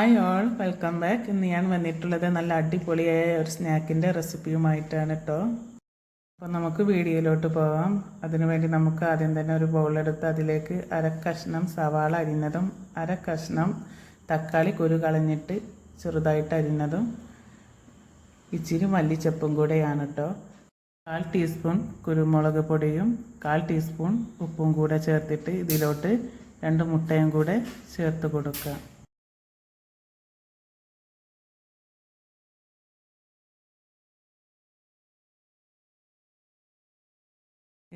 Welcome back. ഇന്ന് ഞാൻ വന്നിട്ടുള്ളത് നല്ല അടിപൊളിയായ ഒരു സ്നാക്കിന്റെ റെസിപ്പിയുമായിട്ടാണ് കേട്ടോ അപ്പോൾ നമുക്ക് വീഡിയോയിലോട്ട് പോവാം. അതിനുവേണ്ടി നമുക്ക് ആദ്യം തന്നെ ഒരു ബൗളെടുത്ത് അതിലേക്ക് അര കഷ്ണം സവാള അരിഞ്ഞതും അര കഷ്ണം തക്കാളി കുരു കളഞ്ഞിട്ട് ചെറുതായിട്ട് അരിഞ്ഞതും ഇച്ചിരി മല്ലിച്ചപ്പും കൂടെയാണ് കേട്ടോ കാൽ ടീസ്പൂൺ കുരുമുളക് പൊടിയും കാൽ ടീസ്പൂൺ ഉപ്പും കൂടെ ചേർത്തിട്ട് ഇതിലോട്ട് രണ്ട് മുട്ടയും കൂടെ ചേർത്ത് കൊടുക്കുക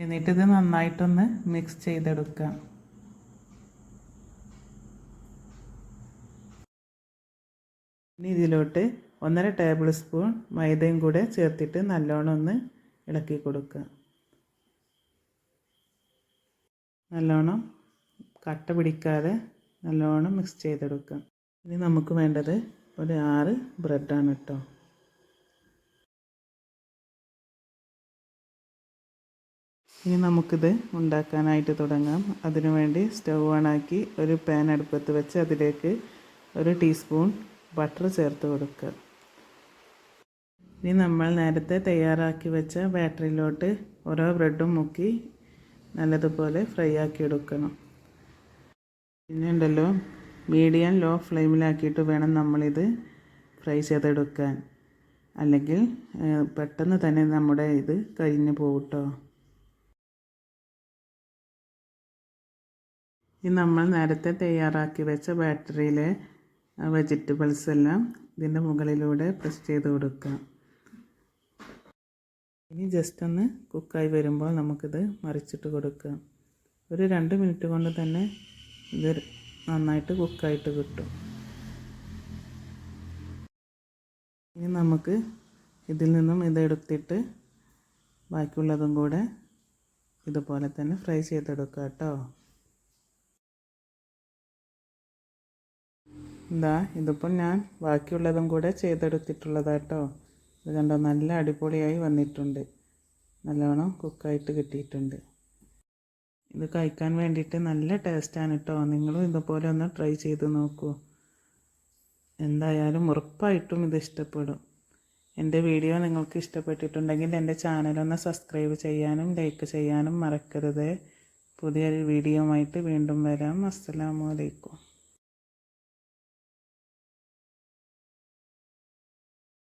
എന്നിട്ട് ഇത് നന്നായിട്ടൊന്ന് മിക്സ് ചെയ്തെടുക്കുക. ഇനി ഇതിലോട്ട് ഒന്നര ടേബിൾ സ്പൂൺ മൈദയും കൂടെ ചേർത്തിട്ട് നല്ലോണം ഒന്ന് ഇളക്കി കൊടുക്കുക. നല്ലോണം കട്ട പിടിക്കാതെ നല്ലോണം മിക്സ് ചെയ്തെടുക്കുക. ഇനി നമുക്ക് വേണ്ടത് ഒരു ആറ് ബ്രെഡാണ് കേട്ടോ ഇനി നമുക്കിത് ഉണ്ടാക്കാനായിട്ട് തുടങ്ങാം. അതിനുവേണ്ടി സ്റ്റൗ ഓണാക്കി ഒരു പാൻ അടുപ്പത്ത് വെച്ച് അതിലേക്ക് ഒരു ടീസ്പൂൺ ബട്ടർ ചേർത്ത് കൊടുക്കുക. ഇനി നമ്മൾ നേരത്തെ തയ്യാറാക്കി വെച്ച ബാറ്ററിയിലോട്ട് ഓരോ ബ്രെഡും മുക്കി നല്ലതുപോലെ ഫ്രൈ ആക്കി എടുക്കണം. പിന്നെ ഉണ്ടല്ലോ മീഡിയം ലോ ഫ്ലെയിമിലാക്കിയിട്ട് വേണം നമ്മളിത് ഫ്രൈ ചെയ്തെടുക്കാൻ. അല്ലെങ്കിൽ പെട്ടെന്ന് തന്നെ നമ്മുടെ ഇത് കരിഞ്ഞു പോകും കേട്ടോ ഇനി നമ്മൾ നേരത്തെ തയ്യാറാക്കി വെച്ച ബാറ്ററിയിലെ വെജിറ്റബിൾസ് എല്ലാം ഇതിന്റെ മുകളിലൂടെ പ്രസ് ചെയ്ത് കൊടുക്കാം. ഇനി ജസ്റ്റ് ഒന്ന് കുക്കായി വരുമ്പോൾ നമുക്കിത് മറിച്ചിട്ട് കൊടുക്കാം. ഒരു രണ്ട് മിനിറ്റ് കൊണ്ട് തന്നെ ഇത് നന്നായിട്ട് കുക്കായിട്ട് കിട്ടും. ഇനി നമുക്ക് ഇതിൽ നിന്നും ഇതെടുത്തിട്ട് ബാക്കിയുള്ളതും കൂടെ ഇതുപോലെ തന്നെ ഫ്രൈ ചെയ്തെടുക്കാം കേട്ടോ. എന്താ ഇതിപ്പോൾ ഞാൻ ബാക്കിയുള്ളതും കൂടെ ചെയ്തെടുത്തിട്ടുള്ളതാട്ടോ. ഇത് കണ്ടോ നല്ല അടിപൊളിയായി വന്നിട്ടുണ്ട്. നല്ലോണം കുക്കായിട്ട് കിട്ടിയിട്ടുണ്ട്. ഇത് കഴിക്കാൻ വേണ്ടിയിട്ട് നല്ല ടേസ്റ്റാണ് കേട്ടോ നിങ്ങളും ഇതുപോലെ ഒന്ന് ട്രൈ ചെയ്ത് നോക്കൂ. എന്തായാലും ഉറപ്പായിട്ടും ഇത് ഇഷ്ടപ്പെടും. എന്റെ വീഡിയോ നിങ്ങൾക്ക് ഇഷ്ടപ്പെട്ടിട്ടുണ്ടെങ്കിൽ എന്റെ ചാനലൊന്ന് സബ്സ്ക്രൈബ് ചെയ്യാനും ലൈക്ക് ചെയ്യാനും മറക്കരുത്. പുതിയൊരു വീഡിയോ ആയിട്ട് വീണ്ടും വരാം. അസ്സലാമു അലൈക്കും.